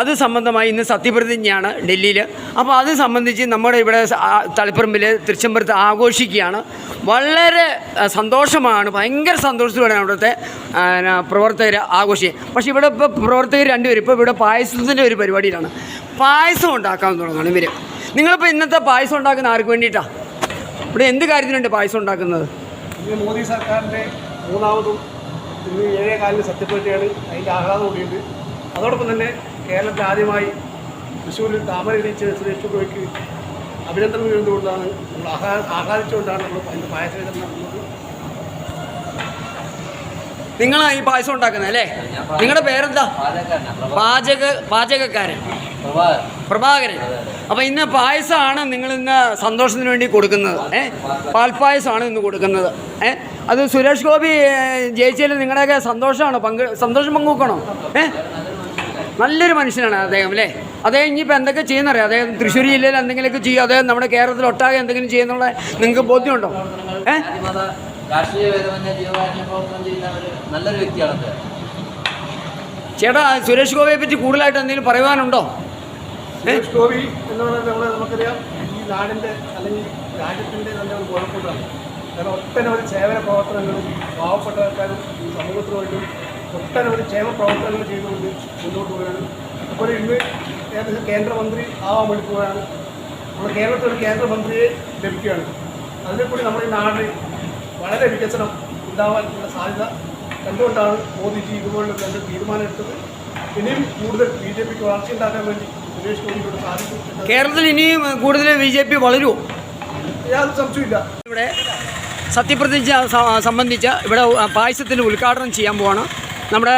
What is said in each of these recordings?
അത് സംബന്ധമായി ഇന്ന് സത്യപ്രതിജ്ഞയാണ് ഡൽഹിയിൽ അപ്പോൾ അത് സംബന്ധിച്ച് നമ്മുടെ ഇവിടെ തളിപ്പറമ്പിൽ തൃച്ചംബരത്ത് ആഘോഷിക്കുകയാണ്. വളരെ സന്തോഷമാണ് ഭയങ്കര സന്തോഷത്തോടെയാണ് അവിടുത്തെ പ്രവർത്തകർ ആഘോഷിക്കുക പക്ഷേ ഇവിടെ ഇപ്പോൾ പ്രവർത്തകർ രണ്ടുപേരും ഇപ്പോൾ ഇവിടെ പായസത്തിന്റെ ഒരു പരിപാടിയിലാണ്. പായസം ഉണ്ടാക്കാൻ തുടങ്ങണം ഇവർ നിങ്ങളിപ്പോൾ ഇന്നത്തെ പായസം ഉണ്ടാക്കുന്ന ആർക്ക് വേണ്ടിയിട്ടാണ് ഇവിടെ എന്ത് കാര്യത്തിനുണ്ട് പായസം ഉണ്ടാക്കുന്നത്? മോദി സർക്കാരിന്റെ മൂന്നാമതും ഇന്ന് ഏഴേ കാലിന് സത്യപ്രതിജ്ഞയാണ്. അതിന്റെ ആഹ്ലാദം കൂടിയുണ്ട്. അതോടൊപ്പം തന്നെ കേരളത്തിൽ ആദ്യമായി തൃശ്ശൂരിൽ താമര ഇടിച്ച് സുരേഷ് ഗോപിക്ക് അഭിനന്ദനം ചെയ്തുകൊണ്ടാണ് നമ്മൾ ആഹ്ലാ ആഹ്ലാദിച്ചുകൊണ്ടാണ് നമ്മൾ അതിന്റെ പായസം വിതരണം നടത്തുന്നത് നിങ്ങളാണ് ഈ പായസം ഉണ്ടാക്കുന്നത് അല്ലേ? നിങ്ങളുടെ പേരെന്താ? പാചക പാചകക്കാരൻ. പ്രഭാകരൻ. അപ്പൊ ഇന്ന് പായസമാണ് നിങ്ങൾ ഇന്ന് സന്തോഷത്തിന് വേണ്ടി കൊടുക്കുന്നത് ഏ? പാൽപ്പായസമാണ് ഇന്ന് കൊടുക്കുന്നത് ഏ? അത് സുരേഷ് ഗോപി ജയിച്ചതിൽ നിങ്ങളുടെയൊക്കെ സന്തോഷമാണ്? പങ്ക് സന്തോഷം പങ്കുവെക്കണോ ഏ? നല്ലൊരു മനുഷ്യനാണ് അദ്ദേഹം അല്ലേ? അദ്ദേഹം ഇനിയിപ്പോൾ എന്തൊക്കെ ചെയ്യുന്നറിയാം? അദ്ദേഹം തൃശ്ശൂർ ജില്ലയിൽ എന്തെങ്കിലുമൊക്കെ ചെയ്യും അദ്ദേഹം നമ്മുടെ കേരളത്തിൽ ഒട്ടാകെ എന്തെങ്കിലും ചെയ്യുന്നുള്ള നിങ്ങൾക്ക് ബോധ്യമുണ്ടോ? ഏ? ജാതിമത രാഷ്ട്രീയ ഭേദമന്യേ ജീവകാരുണ്യ പ്രവർത്തനം ചെയ്യുന്ന ഒരു നല്ലൊരു വ്യക്തിയാണ് അദ്ദേഹം ചേട്ടാ സുരേഷ് ഗോപിയെ പറ്റി കൂടുതലായിട്ട് എന്തെങ്കിലും പറയുവാനുണ്ടോ? സുരേഷ് ഗോപി എന്ന് പറയുന്നത് നമുക്കറിയാം ഈ നാടിന്റെ അല്ലെങ്കിൽ രാജ്യത്തിന്റെ തന്നെ ഒരു കുഴപ്പമുണ്ടാകും കാരണം ഒട്ടനവധി സേവന പ്രവർത്തനങ്ങളും പാവപ്പെട്ടവർക്കാരും സമൂഹത്തിന് ഒട്ടനവധി ക്ഷേമ പ്രവർത്തനങ്ങൾ ചെയ്തുകൊണ്ട് മുന്നോട്ട് പോവുകയാണ്. അപ്പോൾ ഇന്ന് ഏകദേശം കേന്ദ്രമന്ത്രി ആവാൻ വേണ്ടി പോവുകയാണ്. നമ്മുടെ കേരളത്തിൽ ഒരു കേന്ദ്രമന്ത്രിയെ ലഭിക്കുകയാണ്. അതിനെക്കൂടി നമ്മുടെ ഈ നാട് വളരെ വികസനം ഉണ്ടാവാനുള്ള സാധ്യത കണ്ടുകൊണ്ടാണ് മോദിജി ഇതുപോലുള്ള രണ്ട് തീരുമാനം എടുത്തത് ഇനിയും കൂടുതൽ ബി ജെ പിക്ക് വളർച്ച ഉണ്ടാക്കാൻ വേണ്ടി സുരേഷ് ഗോപിയോട് സാധിക്കും കേരളത്തിൽ ഇനിയും കൂടുതൽ ബി ജെ പി വളരുമോ യാതൊരു സംശയമില്ല ഇവിടെ സത്യപ്രതിജ്ഞ സംബന്ധിച്ച സംബന്ധിച്ച് ഇവിടെ പായസത്തിന് ഉദ്ഘാടനം ചെയ്യാൻ പോവാണ്. നമ്മുടെ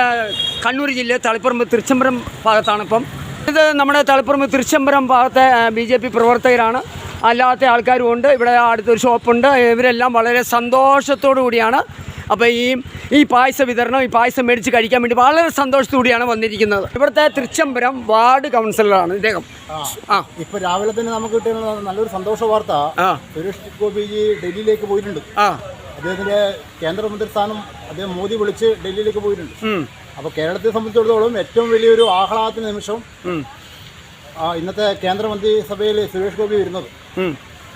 കണ്ണൂർ ജില്ലയിൽ തളിപ്പറമ്പ് തിരുച്ചമ്പരം ഭാഗത്താണ് ഇപ്പം. ഇത് നമ്മുടെ തളിപ്പറമ്പ് തിരുച്ചമ്പരം ഭാഗത്തെ ബി ജെ പി പ്രവർത്തകരാണ്. അല്ലാത്ത ആൾക്കാരും ഉണ്ട്. ഇവിടെ അടുത്തൊരു ഷോപ്പുണ്ട്. ഇവരെല്ലാം വളരെ സന്തോഷത്തോടു കൂടിയാണ്. അപ്പോൾ ഈ ഈ പായസ വിതരണം ഈ പായസം മേടിച്ച് കഴിക്കാൻ വേണ്ടി വളരെ സന്തോഷത്തോടെയാണ് വന്നിരിക്കുന്നത്. ഇവിടുത്തെ തൃച്ചംബരം വാർഡ് കൗൺസിലറാണ് ഇദ്ദേഹം. ആ ഇപ്പൊ രാവിലെ തന്നെ നമുക്ക് കിട്ടിയ നല്ലൊരു സന്തോഷ വാർത്ത. സുരേഷ് ഗോപിജി ഡൽഹിയിലേക്ക് പോയിട്ടുണ്ട്. ആ. അദ്ദേഹത്തിന്റെ കേന്ദ്രമന്ത്രി സ്ഥാനം അദ്ദേഹം മോദി വിളിച്ച് ഡൽഹിയിലേക്ക് പോയിട്ടുണ്ട്. അപ്പൊ അപ്പോൾ കേരളത്തെ സംബന്ധിച്ചിടത്തോളം ഏറ്റവും വലിയൊരു ആഹ്ലാദത്തിന് നിമിഷം ഇന്നത്തെ കേന്ദ്രമന്ത്രി സഭയിൽ സുരേഷ് ഗോപി വരുന്നത്. അപ്പൊ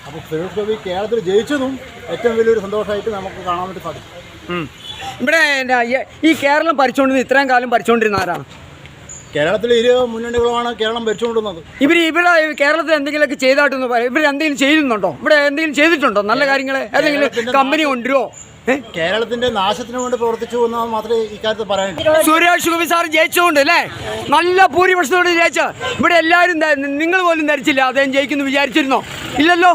അപ്പോൾ സുരേഷ് ഗോപി കേരളത്തിൽ ജയിച്ചതും ഏറ്റവും വലിയൊരു സന്തോഷമായിട്ട് നമുക്ക് കാണാൻ വേണ്ടി സാധിക്കും. ഇവിടെ ഈ- ഈ കേരളം ഭരിച്ചുകൊണ്ടിരുന്ന ഇത്രയും കാലം ഭരിച്ചുകൊണ്ടിരുന്ന ആരാണ്? കേരളത്തിൽ ഇരു മുന്നണികളുമാണ് കേരളം ഭരിച്ചുകൊണ്ടിരുന്നത്. ഇവർ ഇവിടെ കേരളത്തിൽ എന്തെങ്കിലുമൊക്കെ ചെയ്തായിട്ടൊന്ന് പറയും ഇവർ എന്തെങ്കിലും ചെയ്യുന്നുണ്ടോ ഇവിടെ എന്തെങ്കിലും ചെയ്തിട്ടുണ്ടോ? നല്ല കാര്യങ്ങൾ ഏതെങ്കിലും കമ്പനി കൊണ്ടുവരുമോ കേരളത്തിന്റെ നാശത്തിന് വേണ്ടി പ്രവർത്തിച്ചു എന്ന് മാത്രമേ ഇക്കാര്യത്തിൽ പറയാനുള്ളൂ. സുരേഷ് ഗോപി സാർ ജയിച്ചുകൊണ്ട് അല്ലേ? നല്ല ഭൂരിപക്ഷത്തോട് ജയിച്ച ഇവിടെ എല്ലാവരും നിങ്ങൾ പോലും ധരിച്ചില്ല. അദ്ദേഹം ജയിക്കുന്നു വിചാരിച്ചിരുന്നോ? ഇല്ലല്ലോ?